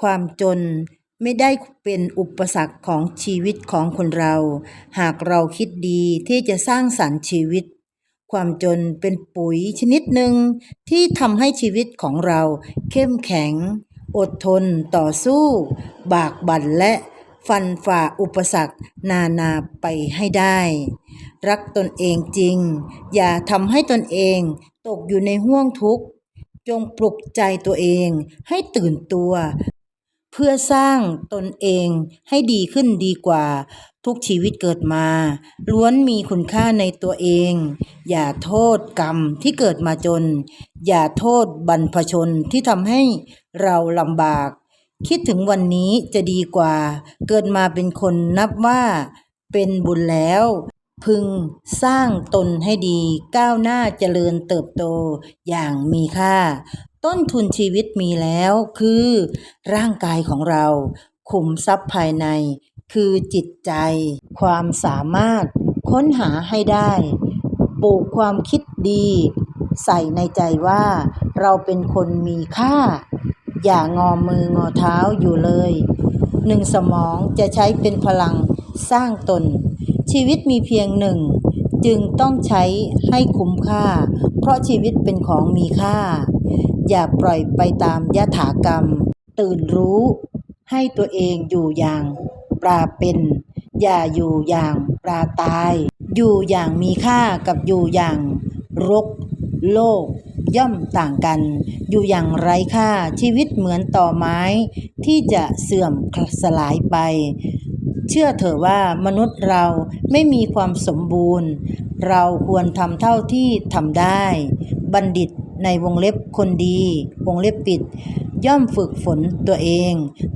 ความจนไม่ได้เป็นอุปสรรคของชีวิตของคนเรา หากเราคิดดีที่จะสร้างสรรค์ชีวิต ความจนเป็นปุ๋ยชนิดหนึ่งที่ทำให้ชีวิตของเราเข้มแข็ง อดทนต่อสู้ บากบั่นและฟันฝ่าอุปสรรคนานาไปให้ได้ รักตนเองจริง อย่าทำให้ตนเองตกอยู่ในห่วงทุกข์ จงปลุกใจตัวเองให้ตื่นตัว เพื่อสร้างตนเองให้ดีขึ้นดีกว่า ทุกชีวิตเกิดมา ล้วนมีคุณค่าในตัวเอง อย่าโทษกรรมที่เกิดมาจน อย่าโทษบรรพชนที่ทำให้เราลำบาก คิดถึงวันนี้จะดีกว่า เกิดมาเป็นคนนับว่า เป็นบุญแล้ว พึงสร้างตนให้ดีก้าวหน้าเจริญเติบโตอย่างมีค่า ต้นทุนชีวิตมีแล้ว คือ ร่างกายของเรา ขุมทรัพย์ภายใน คือจิตใจ ความสามารถ ค้นหาให้ได้ ปลูกความคิดดี ใส่ในใจว่า เราเป็นคนมีค่า อย่างอมืองอเท้าอยู่เลย หนึ่งสมองจะใช้เป็นพลังสร้างตน ชีวิตมีเพียงหนึ่ง จึงต้องใช้ให้คุ้มค่า เพราะชีวิตเป็นของมีค่า อย่าปล่อยไปตามยถากรรม ตื่นรู้ ให้ตัวเองอยู่อย่างปลาเป็น อย่าอยู่อย่างปลาตาย อยู่อย่างมีค่ากับอยู่อย่างรก โลก ย่อมต่างกัน อยู่อย่างไร้ค่าชีวิตเหมือนต่อไม้ ที่จะเสื่อมสลายไป เชื่อเถอะว่ามนุษย์เราไม่มีความสมบูรณ์ เราควรทำเท่าที่ทำได้ บัณฑิต ในวงเล็บคนดี วงเล็บปิด ย่อมฝึกฝนตัวเอง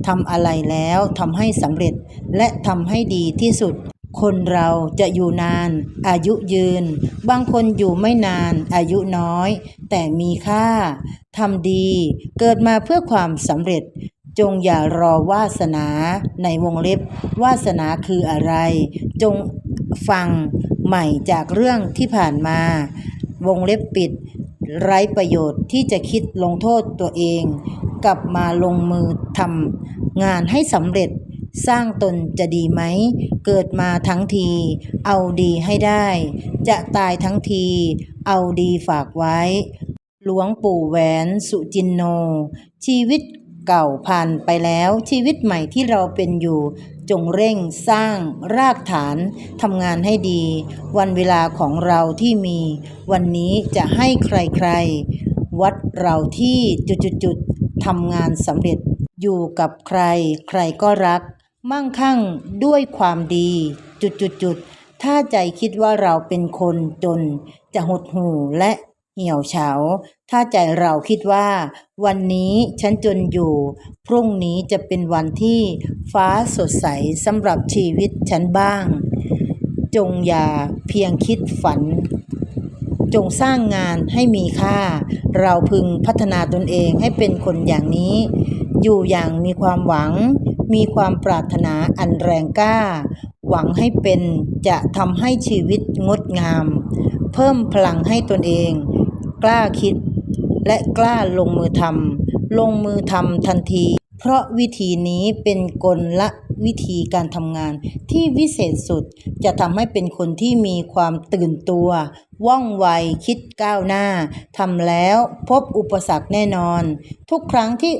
ทำอะไรแล้วทำให้สำเร็จและทำให้ดีที่สุด คนเราจะอยู่นาน อายุยืน บางคนอยู่ไม่นาน อายุน้อย แต่มีค่าทำดี เกิดมาเพื่อความสำเร็จจงอย่ารอวาสนาในวงเล็บ วาสนาคืออะไร จงฟังใหม่จากเรื่องที่ผ่านมา วงเล็บปิด ไร้ประโยชน์ที่จะคิดลงโทษตัวเอง กลับมาลงมือทำงานให้สำเร็จสร้างตนจะดีไหม เกิดมาทั้งที เอาดีให้ได้ จะตายทั้งที เอาดีฝากไว้ หลวงปู่แหวนสุจินโน ชีวิตเก่าผ่านไปแล้วชีวิตใหม่ที่เราเป็นอยู่ จงเร่งสร้างรากฐานทำงานให้ดี วันเวลาของเราที่มี วันนี้จะให้ใครๆ วัดเราที่จุดๆทำงานสำเร็จอยู่กับใคร ใครก็รัก มั่งคั่งด้วยความดี จุดๆถ้าใจคิดว่าเราเป็นคนจน จะหดหู่และ เหี่ยวเฉา ถ้าใจเราคิดว่า วันนี้ฉันจนอยู่ พรุ่งนี้จะเป็นวันที่ฟ้าสดใสสำหรับชีวิตฉันบ้าง จงอย่าเพียงคิดฝัน จงสร้างงานให้มีค่า เราพึงพัฒนาตนเองให้เป็นคนอย่างนี้ อยู่อย่างมีความหวัง มีความปรารถนาอันแรงกล้า หวังให้เป็นจะทำให้ชีวิตงดงาม เพิ่มพลังให้ตนเอง กล้าคิด และกล้าลงมือทำลงมือทำทันที เพราะวิธีนี้เป็นกลละวิธีการทำงานที่วิเศษสุดจะทำให้เป็นคนที่มีความตื่นตัว ว่องไวคิดก้าวหน้าทำแล้วพบอุปสรรคแน่นอน ทุกครั้งที่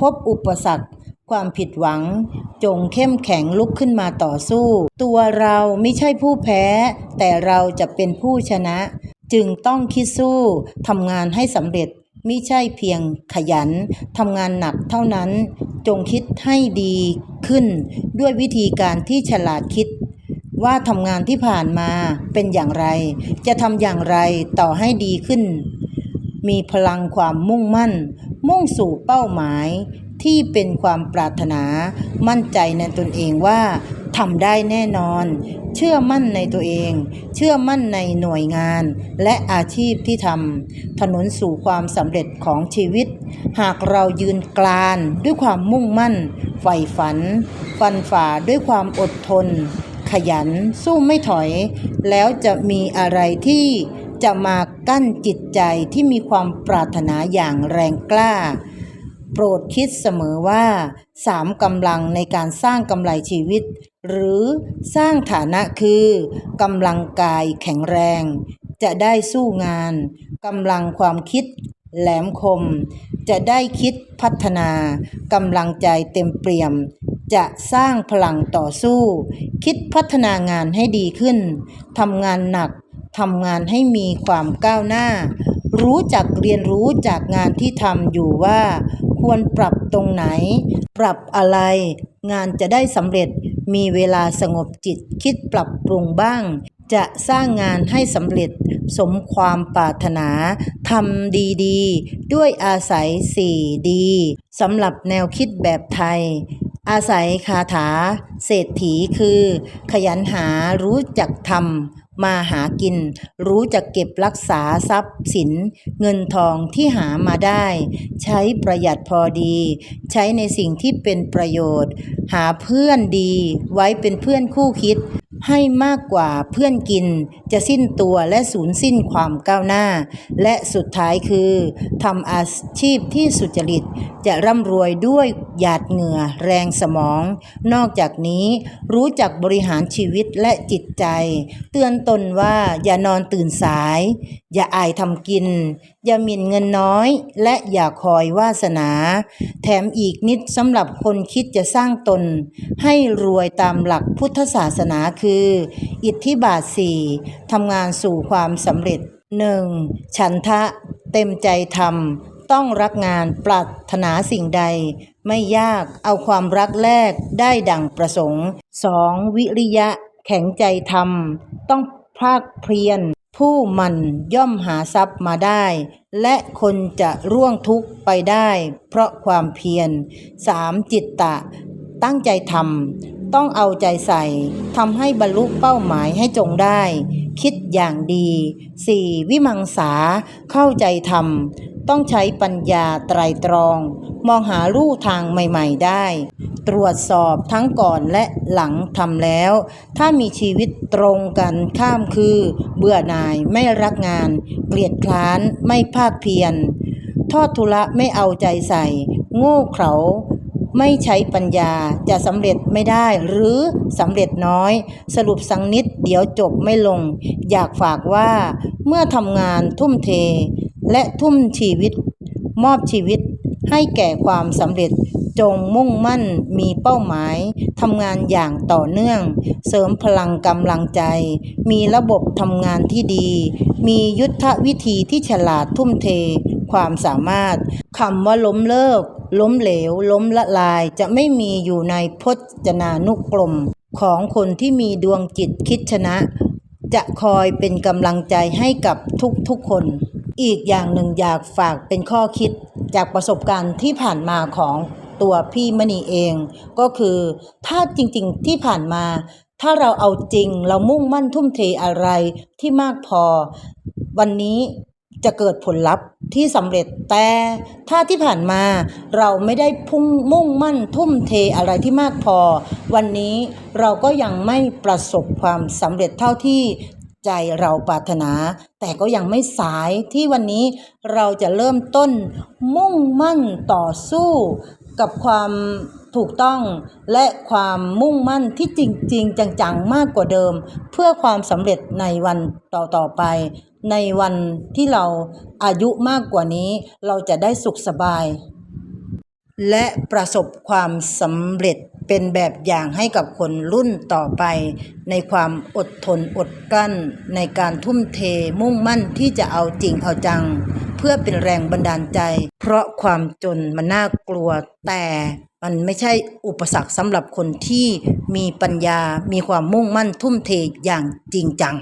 พบอุปสรรคความผิดหวัง จงเข้มแข็งลุกขึ้นมาต่อสู้ ตัวเราไม่ใช่ผู้แพ้ แต่เราจะเป็นผู้ชนะ จึงต้องคิดสู้ทำงานให้สำเร็จมิใช่เพียงขยันทำงานหนักเท่านั้น จงคิดให้ดีขึ้น ด้วยวิธีการที่ฉลาดคิด ว่าทำงานที่ผ่านมาเป็นอย่างไร จะทำอย่างไรต่อให้ดีขึ้น มีพลังความมุ่งมั่น มุ่งสู่เป้าหมายที่เป็นความปรารถนา มั่นใจในตนเองว่า ทำได้แน่นอน เชื่อมั่นในตัวเอง เชื่อมั่นในหน่วยงาน และอาชีพที่ทำถนนสู่ความสำเร็จของชีวิต หากเรายืนกลานด้วยความมุ่งมั่นใฝ่ฝัน ฟันฝ่าด้วยความอดทน ขยันสู้ไม่ถอย แล้วจะมีอะไรที่จะมากั้นจิตใจที่มีความปรารถนาอย่างแรงกล้า โปรดคิดเสมอว่าสามกำลังในการสร้างกำไรชีวิต หรือสร้างฐานะคือกำลังกายแข็งแรง จะได้สู้งานกำลังความคิดแหลมคม จะได้คิดพัฒนากำลังใจเต็มเปี่ยม จะสร้างพลังต่อสู้ คิดพัฒนางานให้ดีขึ้นทำงานหนักทำงานให้มีความก้าวหน้า รู้จักเรียนรู้จากงานที่ทำอยู่ว่า ควรปรับตรงไหน ปรับอะไร งานจะได้สำเร็จ มีเวลาสงบจิตคิดปรับปรุงบ้าง จะสร้างงานให้สำเร็จสมความปรารถนาทำดีๆ ด้วยอาศัยสี่ดีสำหรับแนวคิดแบบไทย อาศัยคาถา เศรษฐีคือ ขยันหารู้จักทำ มาหากิน รู้จักเก็บรักษาทรัพย์สิน เงินทองที่หามาได้ ใช้ประหยัดพอดี ใช้ในสิ่งที่เป็นประโยชน์ หาเพื่อนดีไว้เป็นเพื่อนคู่คิด ให้มากกว่าเพื่อนกิน จะสิ้นตัวและสูญสิ้นความก้าวหน้า และสุดท้ายคือทำอาชีพที่สุจริต จะร่ำรวยด้วยหยาดเหงื่อแรงสมอง นอกจากนี้รู้จักบริหารชีวิตและจิตใจ เตือนตนว่าอย่านอนตื่นสาย อย่าอายทำกิน อย่าหมิ่นเงินน้อย และอย่าคอยวาสนา แถมอีกนิดสำหรับคนคิดจะสร้างตน ให้รวยตามหลักพุทธศาสนาคือ อิทธิบาทสี่ทำงานสู่ความสำเร็จหนึ่งฉันทะ เต็มใจทำต้องรักงานปรารถนาสิ่งใด ไม่ยากเอาความรักแลกได้ดังประสงค์ 2. วิริยะ แข็งใจทำต้องภาคเพียร ผู้มันย่อมหาทรัพย์มาได้ และคนจะร่วงทุกข์ไปได้ เพราะความเพียร 3. จิตตะ ตั้งใจทำต้องเอาใจใส่ทำให้บรรลุเป้าหมายให้จงได้ คิดอย่างดี 4. วิมังสาเข้าใจทำต้องใช้ปัญญาไตรตรอง มองหาลู่ทางใหม่ ๆ ได้ ตรวจสอบทั้งก่อนและหลังทำแล้ว ถ้ามีชีวิตตรงกันข้ามคือ เบื่อหน่ายไม่รักงาน เกลียดคร้านไม่ภาคเพียรทอดทุระไม่เอาใจใส่ โง่เขลาไม่ใช้ปัญญาจะสำเร็จไม่ได้หรือสำเร็จน้อย สรุปสังนิดเดี๋ยวจบไม่ลง อยากฝากว่า เมื่อทำงานทุ่มเท และทุ่มชีวิต มอบชีวิตให้แก่ความสำเร็จ จงมุ่งมั่นมีเป้าหมายทำงานอย่างต่อเนื่อง เสริมพลังกำลังใจ มีระบบทำงานที่ดี มียุทธวิธีที่ฉลาดทุ่มเท ความสามารถคำว่าล้มเลิก ล้มเหลว ล้มละลายจะไม่มีอยู่ในพจนานุกรม ของคนที่มีดวงจิตคิดชนะ จะคอยเป็นกำลังใจให้กับทุกๆคนอีกอย่างหนึ่งอยากฝากเป็นข้อคิดจากประสบการณ์ที่ผ่านมาของ ตัวพี่มณีเอง ก็คือถ้าจริงๆที่ผ่านมา ถ้าเราเอาจริงเรามุ่งมั่นทุ่มเทอะไรที่มากพอ วันนี้จะเกิดผลลัพธ์ที่สำเร็จแต่ถ้าที่ผ่านมาเราไม่ได้พุ่งมุ่งมั่นทุ่มเทอะไรที่มากพอ วันนี้เราก็ยังไม่ประสบความสำเร็จเท่าที่ใจเราปรารถนา แต่ก็ยังไม่สายที่วันนี้เราจะเริ่มต้นมุ่งมั่นต่อสู้ กับความถูกต้องและความมุ่งมั่นที่จริง ๆ จังๆ มากกว่าเดิม เพื่อความสำเร็จในวันต่อๆไป ในวันที่เราอายุมากกว่านี้ เราจะได้สุขสบาย และประสบความสำเร็จ เป็นแบบอย่างให้กับคนรุ่นต่อไป ในความอดทนอดกลั้น ในการทุ่มเทมุ่งมั่นที่จะเอาจริงเอาจัง เพื่อเป็นแรงบันดาลใจ เพราะความจนมันน่ากลัวแต่มันไม่ใช่อุปสรรคสำหรับคนที่มีปัญญา มีความมุ่งมั่นทุ่มเทอย่างจริงจัง